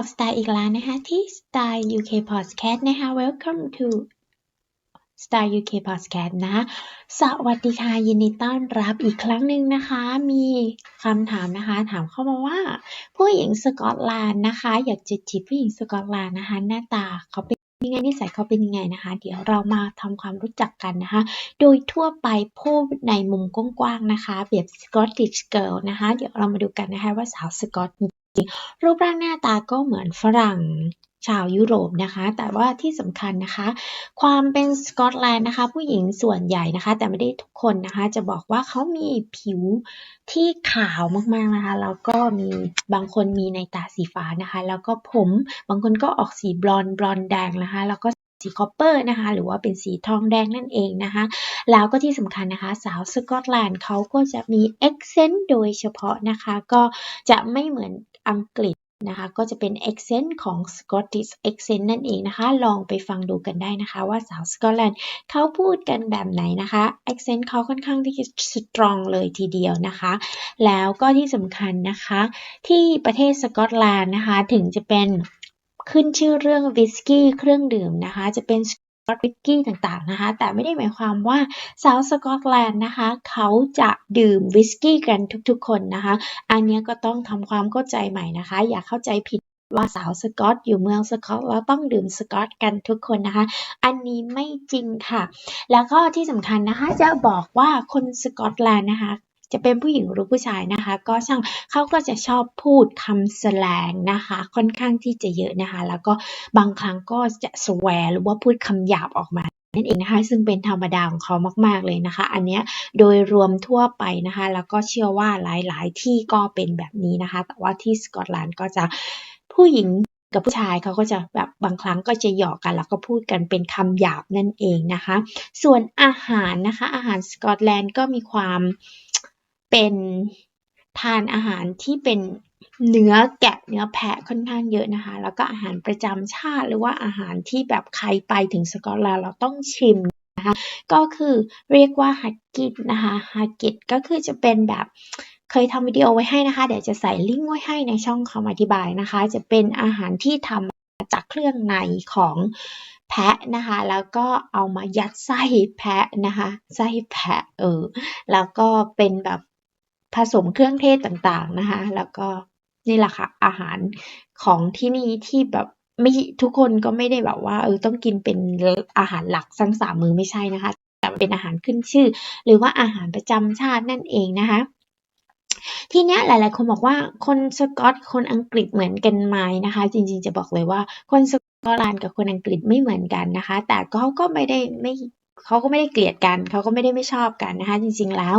กับ Star อีกแล้วนะคะ ที่ Star UK Podcast นะคะ Welcome to Star UK Podcast นะ สวัสดีค่ะ ยินดีต้อนรับอีกครั้งหนึ่งนะคะ มีคำถามนะคะ ถามเข้ามาว่า ผู้หญิงสกอตแลนด์นะคะ อยากจะจีบผู้หญิงสกอตแลนด์นะคะ หน้าตาเขาเป็นยังไงนิสัยเขาเป็นยังไงนะคะ เดี๋ยวเรามาทำความรู้จักกันนะคะ โดยทั่วไปพูดในมุมกว้างๆนะคะ แบบ Scottish Girl นะคะ เดี๋ยวเรามาดูกันนะคะว่าสาวสกอต รูปร่างหน้าตาก็เหมือนฝรั่งชาวยุโรปนะคะ แต่ว่าที่สำคัญนะคะ ความเป็นสกอตแลนด์นะคะ ผู้หญิงส่วนใหญ่นะคะ แต่ไม่ได้ทุกคนนะคะ จะบอกว่าเขามีผิวที่ขาวมากๆนะคะ แล้วก็มีบางคนมีในตาสีฟ้านะคะ แล้วก็ผมบางคนก็ออกสีบลอนด์บลอนด์แดงนะคะ แล้วก็ สีคอปเปอร์นะคะ หรือว่าเป็นสีทองแดงนั่นเองนะคะ แล้วก็ที่สำคัญนะคะ สาวสกอตแลนด์เขาก็จะมี accent โดยเฉพาะนะคะ ก็จะไม่เหมือนอังกฤษนะคะก็จะเป็น accent ของ Scottish accent นั่นเองนะคะ ลองไปฟังดูกันได้นะคะ ว่าสาวสกอตแลนด์เขาพูดกันแบบไหนนะคะ accent เขาค่อนข้างที่จะ strong เลยทีเดียวนะคะ แล้วก็ที่สำคัญนะคะ ที่ประเทศสกอตแลนด์นะคะ ถึงจะเป็น ขึ้นชื่อเรื่องวิสกี้เครื่องดื่มนะคะ จะเป็นสกอตวิสกี้ต่างๆนะคะ แต่ไม่ได้หมายความว่าสาวสกอตแลนด์นะคะ เขาจะดื่มวิสกี้กันทุกๆ คนนะคะ อันนี้ก็ต้องทำความเข้าใจใหม่นะคะ อย่าเข้าใจผิดว่าสาวสกอตอยู่เมืองสกอตแล้วต้องดื่มสกอตกันทุกคนนะคะ อันนี้ไม่จริงค่ะ แล้วก็ที่สำคัญนะคะจะบอกว่าคนสกอตแลนด์นะคะ จะเป็นผู้หญิงหรือผู้ชายนะคะ ก็ช่างเขาก็จะชอบพูดคำแสลงนะคะ ค่อนข้างที่จะเยอะนะคะ แล้วก็บางครั้งก็จะสแวร์หรือว่าพูดคำหยาบออกมานั่นเองนะคะซึ่งเป็นธรรมดาของเขามากๆเลยนะคะ อันเนี้ยโดยรวมทั่วไปนะคะ แล้วก็เชื่อว่าหลายๆที่ก็เป็นแบบนี้นะคะ แต่ว่าที่สกอตแลนด์ก็จะผู้หญิงกับผู้ชายเขาก็จะแบบบางครั้งก็จะหยอกกัน แล้วก็พูดกันเป็นคำหยาบนั่นเองนะคะ ส่วนอาหารนะคะ อาหารสกอตแลนด์ก็มีความ เป็นทานอาหารที่เป็นเนื้อแกะเนื้อแพะค่อนข้างเยอะนะคะ แล้วก็อาหารประจำชาติหรือว่าอาหารที่แบบใครไปถึงสกอตแลนด์เราต้องชิมนะคะก็คือเรียกว่าฮักกิตนะคะฮักกิตก็คือจะเป็นแบบเคยทำวิดีโอไว้ให้นะคะ เดี๋ยวจะใส่ลิงก์ไว้ให้ในช่องคำอธิบายนะคะ จะเป็นอาหารที่ทำจากเครื่องในของแพะนะคะ แล้วก็เอามายัดไส้แพะนะคะไส้แพะเออแล้วก็เป็นแบบ ผสมเครื่องเทศต่างๆนะคะแล้วก็นี่แหละค่ะอาหารของที่นี่ที่แบบไม่ทุกคนก็ไม่ได้แบบว่าเออต้องกินเป็นอาหารหลักทั้งสามมือไม่ใช่นะคะ แต่เป็นอาหารขึ้นชื่อ หรือว่าอาหารประจำชาตินั่นเองนะคะทีเนี้ยหลาย ๆ คนบอกว่าคนสกอตคนอังกฤษเหมือนกันไหมนะคะ จริง ๆ จะบอกเลยว่าคนสกอตแลนด์กับคนอังกฤษไม่เหมือนกันนะคะ แต่เขาก็ไม่ได้ไม่เขาก็ไม่ได้เกลียดกัน เขาก็ไม่ได้ไม่ชอบกันนะคะ จริง ๆ แล้ว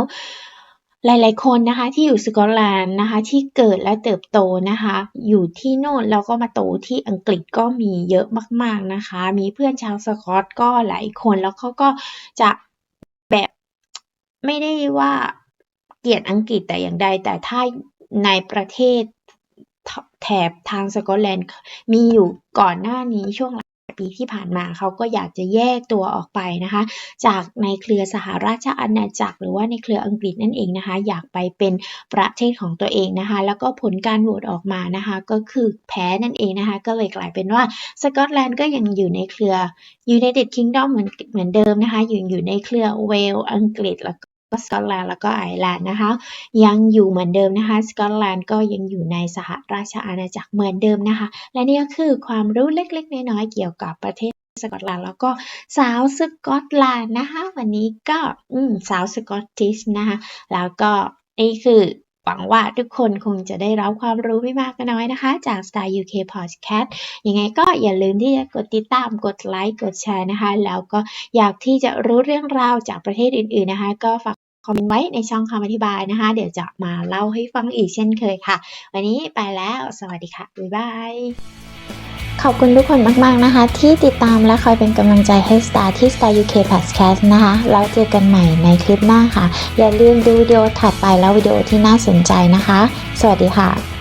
หลาย ๆ คนนะคะที่อยู่สกอตแลนด์นะคะที่เกิดและเติบโตนะคะอยู่ที่โน่นแล้วก็มาโตที่อังกฤษก็มีเยอะมาก ๆ นะคะ มีเพื่อนชาวสกอตก็หลายคนแล้วเขาก็จะแบบไม่ได้ว่าเกลียดอังกฤษแต่อย่างใด แต่ถ้าในประเทศแถบทางสกอตแลนด์มีอยู่ก่อนหน้านี้ช่วง ปีที่ผ่านมาเขาก็อยากจะแยกตัวออกไปนะคะ จากในเครือสหราชอาณาจักร หรือว่าในเครืออังกฤษนั่นเองนะคะ อยากไปเป็นประเทศของตัวเองนะคะ แล้วก็ผลการโหวตออกมานะคะ ก็คือแพ้นั่นเองนะคะ ก็เลยกลายเป็นว่าสกอตแลนด์ก็ยังอยู่ในเครือ United Kingdom เหมือนเหมือนเดิมนะคะอยู่อยู่ในเครือเวลส์อังกฤษแล้วก็ สกอตแลนด์แล้วก็ไอร์แลนด์นะคะ ยังอยู่เหมือนเดิมนะคะ สกอตแลนด์ก็ยังอยู่ในสหราชอาณาจักรเหมือนเดิมนะคะ และนี่ก็คือความรู้เล็กๆ น้อยๆเกี่ยวกับประเทศสกอตแลนด์แล้วก็สาวสกอตแลนด์นะคะ วันนี้ก็สาวสกอตติชนะคะ แล้วก็นี่คือหวังว่าทุกคนคงจะได้รับความรู้ไม่มากก็น้อยนะคะ จาก Star UK Podcast ยังไงก็อย่าลืมที่จะกดติดตาม กดไลค์ กดแชร์นะคะ แล้วก็อยากที่จะรู้เรื่องราวจากประเทศอื่นๆนะคะ ก็ฝาก คอมเมนต์ไว้ในช่องคำอธิบายนะคะ เดี๋ยวจะมาเล่าให้ฟังอีกเช่นเคยค่ะ วันนี้ไปแล้ว สวัสดีค่ะ บ๊ายบาย ขอบคุณทุกคนมาก ๆ นะคะ ที่ติดตามและคอยเป็นกำลังใจให้ Star ที่ Star UK Podcast นะคะ แล้วเจอกันใหม่ในคลิปหน้าค่ะ อย่าลืมดูวิดีโอถัดไปแล้ววิดีโอที่น่าสนใจนะคะ สวัสดีค่ะ